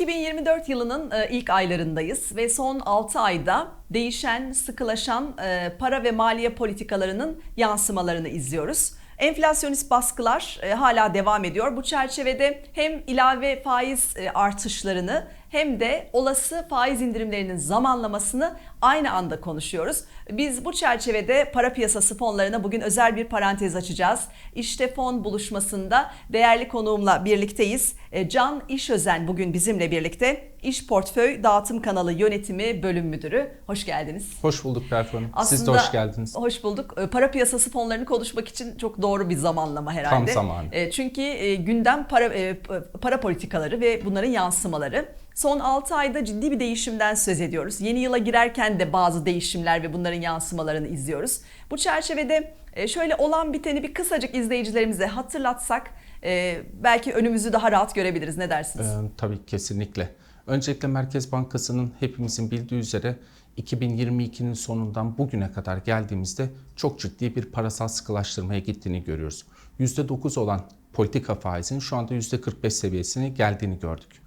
2024 yılının e, ilk aylarındayız ve son 6 ayda değişen, sıkılaşan e, para ve maliye politikalarının yansımalarını izliyoruz. Enflasyonist baskılar e, hala devam ediyor. Bu çerçevede hem ilave faiz artışlarını hem de olası faiz indirimlerinin zamanlamasını aynı anda konuşuyoruz. Biz bu çerçevede para piyasası fonlarına bugün özel bir parantez açacağız. İşte fon buluşmasında değerli konuğumla birlikteyiz. E, Can İşözen bugün bizimle birlikte. İş Portföy Dağıtım Kanalı Yönetimi Bölüm Müdürü. Hoş geldiniz. Hoş bulduk Berfu Hanım. Siz de Aslında hoş geldiniz. Hoş bulduk. E, Para piyasası fonlarını konuşmak için çok doğru bir zamanlama herhalde. Tam zamanı. E, Çünkü gündem para para politikaları ve bunların yansımaları. Son 6 ayda ciddi bir değişimden söz ediyoruz. Yeni yıla girerken de bazı değişimler ve bunların yansımalarını izliyoruz. Bu çerçevede e, şöyle olan biteni bir kısacık izleyicilerimize hatırlatsak e, belki önümüzü daha rahat görebiliriz. Ne dersiniz? Ee, tabii kesinlikle. Öncelikle Merkez Bankası'nın hepimizin bildiği üzere 2022'nin sonundan bugüne kadar geldiğimizde çok ciddi bir parasal sıkılaştırmaya gittiğini görüyoruz. %9 olan politika faizinin şu anda %45 seviyesine geldiğini gördük.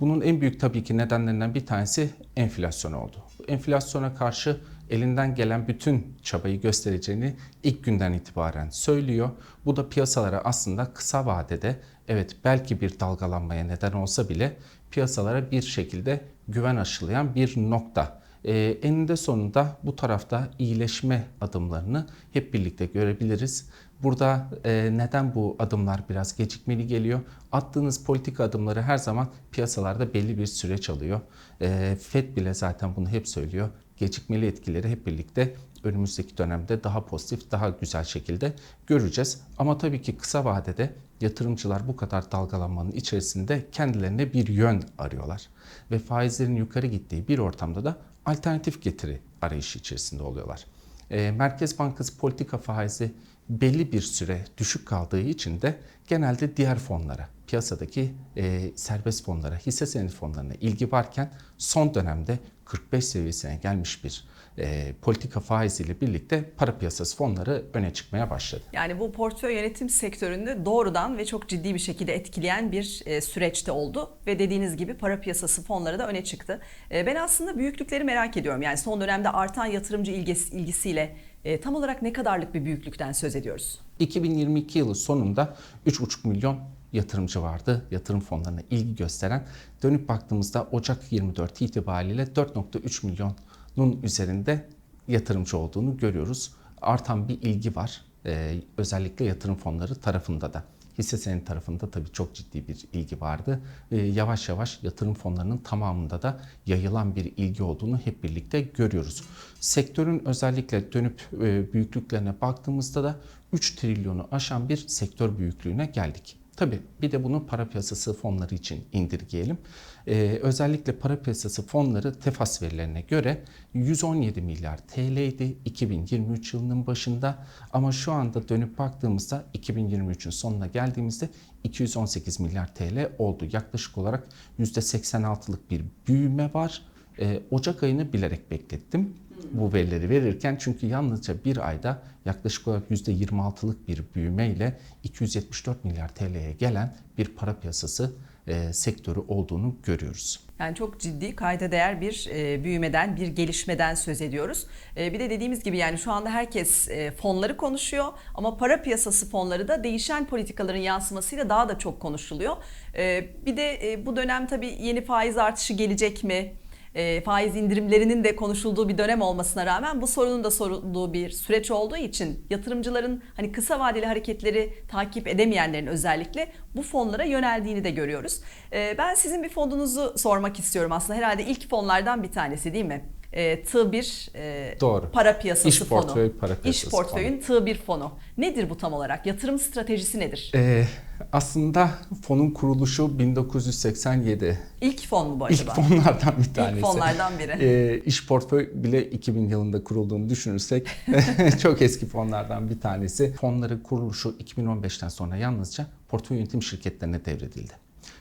Bunun en büyük tabii ki nedenlerinden bir tanesi enflasyon oldu. Enflasyona karşı elinden gelen bütün çabayı göstereceğini ilk günden itibaren söylüyor. Bu da piyasalara aslında kısa vadede evet belki bir dalgalanmaya neden olsa bile piyasalara bir şekilde güven aşılayan bir nokta. Ee, eninde sonunda bu tarafta iyileşme adımlarını hep birlikte görebiliriz. Burada e, neden bu adımlar biraz gecikmeli geliyor? Attığınız politika adımları her zaman piyasalarda belli bir süreç alıyor. E, Fed bile zaten bunu hep söylüyor. Gecikmeli etkileri hep birlikte önümüzdeki dönemde daha pozitif, daha güzel şekilde göreceğiz. Ama tabii ki kısa vadede yatırımcılar bu kadar dalgalanmanın içerisinde kendilerine bir yön arıyorlar. Ve faizlerin yukarı gittiği bir ortamda da alternatif getiri arayışı içerisinde oluyorlar. E, Merkez Bankası politika faizi belli bir süre düşük kaldığı için de genelde diğer fonlara, piyasadaki e, serbest fonlara, hisse senedi fonlarına ilgi varken son dönemde 45 seviyesine gelmiş bir e, politika faiziyle birlikte para piyasası fonları öne çıkmaya başladı. Yani bu portföy yönetim sektöründe doğrudan ve çok ciddi bir şekilde etkileyen bir e, süreçte oldu ve dediğiniz gibi para piyasası fonları da öne çıktı. E, ben aslında büyüklükleri merak ediyorum. Yani son dönemde artan yatırımcı ilgisi, ilgisiyle e, tam olarak ne kadarlık bir büyüklükten söz ediyoruz? 2022 yılı sonunda 3,5 milyon yatırımcı vardı. Yatırım fonlarına ilgi gösteren. Dönüp baktığımızda Ocak 24 itibariyle 4,3 milyonun üzerinde yatırımcı olduğunu görüyoruz. Artan bir ilgi var. Ee, özellikle yatırım fonları tarafında da. Hisse senedi tarafında tabii çok ciddi bir ilgi vardı. Ee, yavaş yavaş yatırım fonlarının tamamında da yayılan bir ilgi olduğunu hep birlikte görüyoruz. Sektörün özellikle dönüp e, büyüklüklerine baktığımızda da 3 trilyonu aşan bir sektör büyüklüğüne geldik. Tabii bir de bunu para piyasası fonları için indirgeyelim. Ee, özellikle para piyasası fonları tefas verilerine göre 117 milyar TL'ydi 2023 yılının başında ama şu anda dönüp baktığımızda 2023'ün sonuna geldiğimizde 218 milyar TL oldu. Yaklaşık olarak %86'lık bir büyüme var. Ee, Ocak ayını bilerek beklettim bu verileri verirken çünkü yalnızca bir ayda yaklaşık olarak %26'lık bir büyümeyle 274 milyar TL'ye gelen bir para piyasası e, sektörü olduğunu görüyoruz. Yani çok ciddi kayda değer bir e, büyümeden, bir gelişmeden söz ediyoruz. E, bir de dediğimiz gibi yani şu anda herkes e, fonları konuşuyor ama para piyasası fonları da değişen politikaların yansımasıyla daha da çok konuşuluyor. E, bir de e, bu dönem tabii yeni faiz artışı gelecek mi? E, faiz indirimlerinin de konuşulduğu bir dönem olmasına rağmen bu sorunun da sorulduğu bir süreç olduğu için yatırımcıların hani kısa vadeli hareketleri takip edemeyenlerin özellikle bu fonlara yöneldiğini de görüyoruz. E, ben sizin bir fonunuzu sormak istiyorum aslında herhalde ilk fonlardan bir tanesi değil mi? E, T1 e, Doğru. para piyasası İş fonu. portföy para İş piyasası portföyün T1 fonu. Nedir bu tam olarak? Yatırım stratejisi nedir? Ee, aslında fonun kuruluşu 1987. İlk fon mu bu İlk acaba? fonlardan bir tanesi. İlk fonlardan biri. Ee, iş portföy bile 2000 yılında kurulduğunu düşünürsek çok eski fonlardan bir tanesi. Fonların kuruluşu 2015'ten sonra yalnızca portföy yönetim şirketlerine devredildi.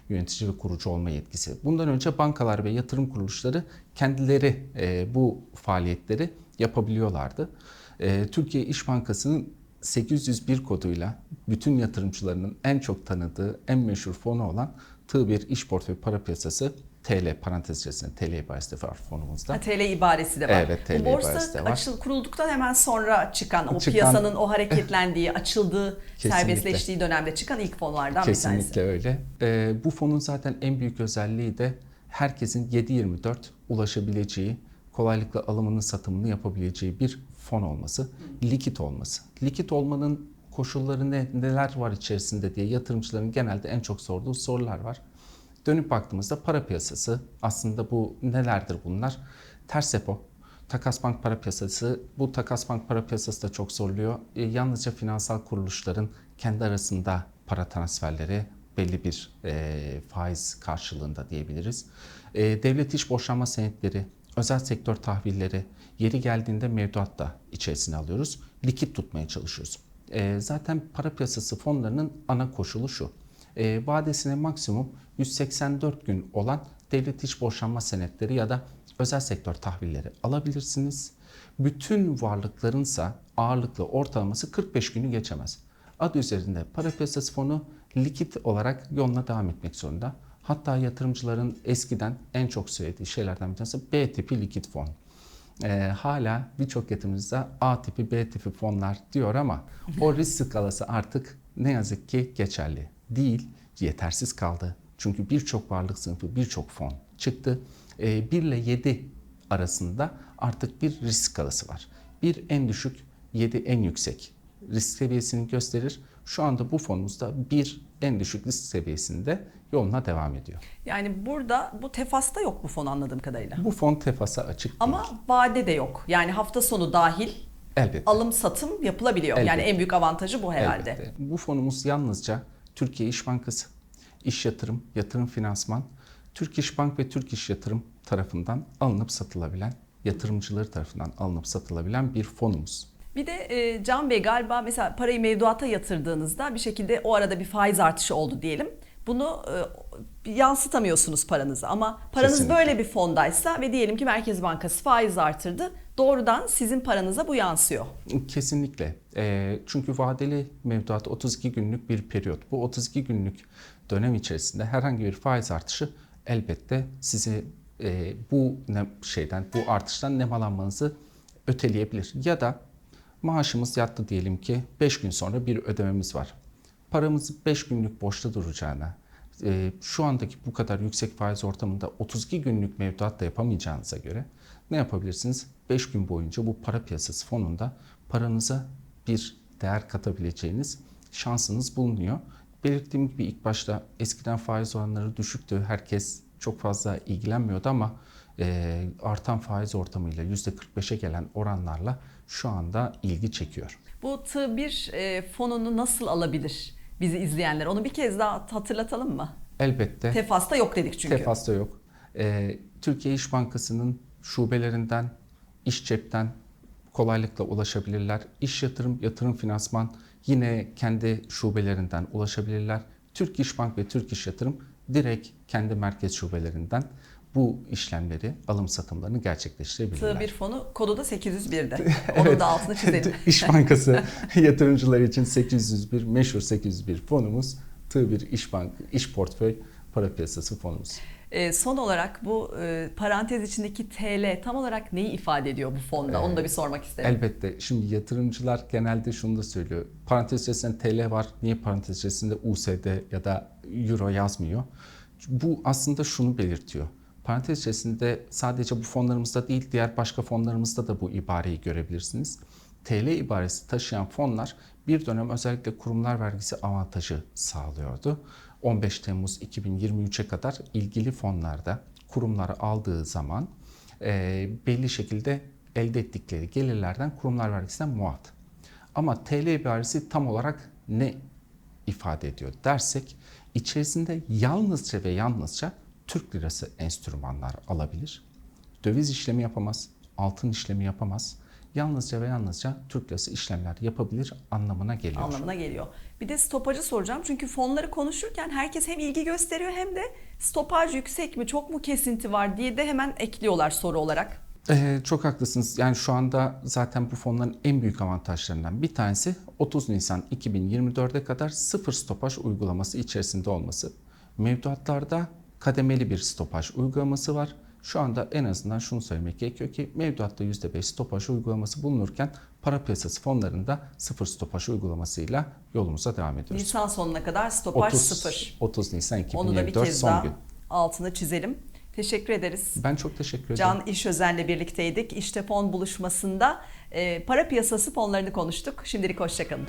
Yönetici ve kurucu olma yetkisi. Bundan önce bankalar ve yatırım kuruluşları kendileri e, bu faaliyetleri yapabiliyorlardı. E, Türkiye İş Bankası'nın 801 koduyla bütün yatırımcılarının en çok tanıdığı, en meşhur fonu olan Tığ bir iş portföy para piyasası TL parantez içerisinde TL ibaresi de var fonumuzda. Ha, TL ibaresi de var. Evet, TL Bu borsa ibaresi de var. açıl, kurulduktan hemen sonra çıkan, o Çıkan- piyasanın o hareketlendiği, açıldığı, Kesinlikle. serbestleştiği dönemde çıkan ilk fonlardan bir tanesi. Kesinlikle öyle. Ee, bu fonun zaten en büyük özelliği de herkesin 7-24 ulaşabileceği, kolaylıkla alımını satımını yapabileceği bir fon olması, likit olması. Likit olmanın koşulları ne, neler var içerisinde diye yatırımcıların genelde en çok sorduğu sorular var. Dönüp baktığımızda para piyasası aslında bu nelerdir bunlar? Ters repo, takas bank para piyasası. Bu takas bank para piyasası da çok soruluyor. E, yalnızca finansal kuruluşların kendi arasında para transferleri belli bir e, faiz karşılığında diyebiliriz. E, devlet iş borçlanma senetleri, özel sektör tahvilleri, yeri geldiğinde mevduat da içerisine alıyoruz. Likit tutmaya çalışıyoruz. E, zaten para piyasası fonlarının ana koşulu şu. E, vadesine maksimum 184 gün olan devlet iş borçlanma senetleri ya da özel sektör tahvilleri alabilirsiniz. Bütün varlıklarınsa ağırlıklı ortalaması 45 günü geçemez. Adı üzerinde para piyasası fonu likit olarak yoluna devam etmek zorunda. Hatta yatırımcıların eskiden en çok söylediği şeylerden bir tanesi B tipi likit fon. Ee, hala birçok yatırımcıda A tipi, B tipi fonlar diyor ama o risk skalası artık ne yazık ki geçerli değil, yetersiz kaldı. Çünkü birçok varlık sınıfı, birçok fon çıktı. Ee, 1 ile 7 arasında artık bir risk skalası var. Bir en düşük, 7 en yüksek risk seviyesini gösterir. Şu anda bu fonumuzda bir en düşük risk seviyesinde yoluna devam ediyor. Yani burada bu tefasta yok bu fon anladığım kadarıyla. Bu fon tefasa açık değil. Ama vade de yok. Yani hafta sonu dahil Elbette. alım satım yapılabiliyor. Yani Elbette. en büyük avantajı bu herhalde. Elbette. Bu fonumuz yalnızca Türkiye İş Bankası, İş Yatırım, Yatırım Finansman, Türk İş Bank ve Türk İş Yatırım tarafından alınıp satılabilen, yatırımcıları tarafından alınıp satılabilen bir fonumuz. Bir de e, Can Bey galiba mesela parayı mevduata yatırdığınızda bir şekilde o arada bir faiz artışı oldu diyelim. Bunu e, yansıtamıyorsunuz paranızı ama paranız Kesinlikle. böyle bir fondaysa ve diyelim ki Merkez Bankası faiz artırdı. Doğrudan sizin paranıza bu yansıyor. Kesinlikle. Eee, çünkü vadeli mevduat 32 günlük bir periyot. Bu 32 günlük dönem içerisinde herhangi bir faiz artışı elbette sizi eee, bu ne, şeyden, bu artıştan nemalanmanızı öteleyebilir. Ya da maaşımız yattı diyelim ki 5 gün sonra bir ödememiz var. Paramızı 5 günlük boşta duracağına, eee, şu andaki bu kadar yüksek faiz ortamında 32 günlük mevduat da yapamayacağınıza göre ne yapabilirsiniz? 5 gün boyunca bu para piyasası fonunda paranıza bir değer katabileceğiniz şansınız bulunuyor. Belirttiğim gibi ilk başta eskiden faiz oranları düşüktü. Herkes çok fazla ilgilenmiyordu ama eee, artan faiz ortamıyla %45'e gelen oranlarla şu anda ilgi çekiyor. Bu T1 e, fonunu nasıl alabilir bizi izleyenler? Onu bir kez daha hatırlatalım mı? Elbette Tefasta yok dedik çünkü. Tefas'ta yok. Ee, Türkiye İş Bankası'nın şubelerinden, iş cepten kolaylıkla ulaşabilirler. İş yatırım, yatırım finansman yine kendi şubelerinden ulaşabilirler. Türk İş Bank ve Türk İş Yatırım direkt kendi merkez şubelerinden bu işlemleri, alım satımlarını gerçekleştirebilirler. T1 fonu kodu da 801'de. Onun da altını çizelim. İş Bankası yatırımcılar için 801, meşhur 801 fonumuz. T1 İş Bank, İş Portföy Para Piyasası fonumuz. E, son olarak bu e, parantez içindeki TL tam olarak neyi ifade ediyor bu fonda? Onu da bir sormak isterim. Elbette. Şimdi yatırımcılar genelde şunu da söylüyor. Parantez içerisinde TL var. Niye parantez içerisinde USD ya da Euro yazmıyor? Bu aslında şunu belirtiyor. Parantez içerisinde sadece bu fonlarımızda değil diğer başka fonlarımızda da bu ibareyi görebilirsiniz. TL ibaresi taşıyan fonlar bir dönem özellikle kurumlar vergisi avantajı sağlıyordu. 15 Temmuz 2023'e kadar ilgili fonlarda kurumları aldığı zaman e, belli şekilde elde ettikleri gelirlerden kurumlar vergisinden muaf. Ama TL ibaresi tam olarak ne ifade ediyor dersek içerisinde yalnızca ve yalnızca Türk lirası enstrümanlar alabilir. Döviz işlemi yapamaz, altın işlemi yapamaz. Yalnızca ve yalnızca Türk lirası işlemler yapabilir anlamına geliyor. anlamına geliyor. Bir de stopajı soracağım. Çünkü fonları konuşurken herkes hem ilgi gösteriyor hem de stopaj yüksek mi, çok mu kesinti var diye de hemen ekliyorlar soru olarak. Ee, çok haklısınız. Yani şu anda zaten bu fonların en büyük avantajlarından bir tanesi 30 Nisan 2024'e kadar sıfır stopaj uygulaması içerisinde olması. Mevduatlarda kademeli bir stopaj uygulaması var. Şu anda en azından şunu söylemek gerekiyor ki mevduatta %5 stopaj uygulaması bulunurken para piyasası fonlarında sıfır stopaj uygulamasıyla yolumuza devam ediyoruz. Nisan sonuna kadar stopaj 30, sıfır. 30 Nisan Onu da bir 2024 kez son daha gün. altını çizelim. Teşekkür ederiz. Ben çok teşekkür ederim. Can İş Özen'le birlikteydik. İşte fon buluşmasında e, para piyasası fonlarını konuştuk. Şimdilik hoşçakalın.